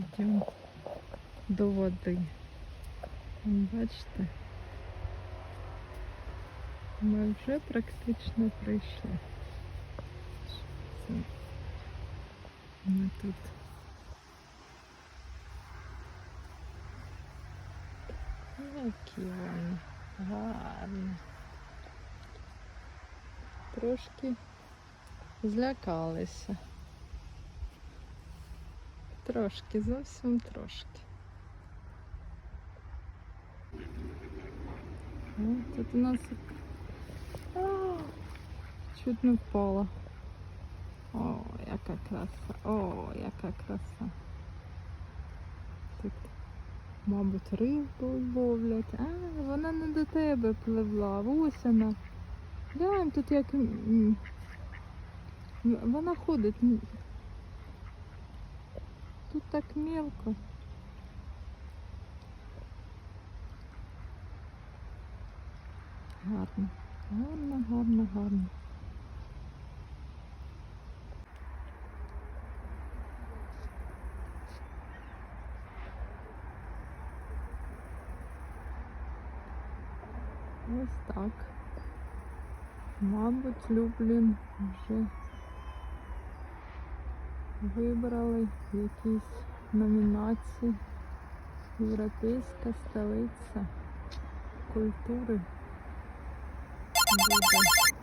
Йдемо до води. Бачите? Ми вже практично прийшли. Ми тут. Які вони. Трошки злякалися. Трошки, зовсім трошки. О, тут у нас А, чуть не впала. О, яка краса. О, яка краса. Тут, мабуть, рибу ловлять. А, вона не до тебе пливла. Ось вона. Глянь, тут як. Вона ходить. Тут так мелко. Гарно. Гарно, гарно, гарно. Ось так. Мабуть, Люблін вже вибрали якісь номінації. Європейська столиця культури буде.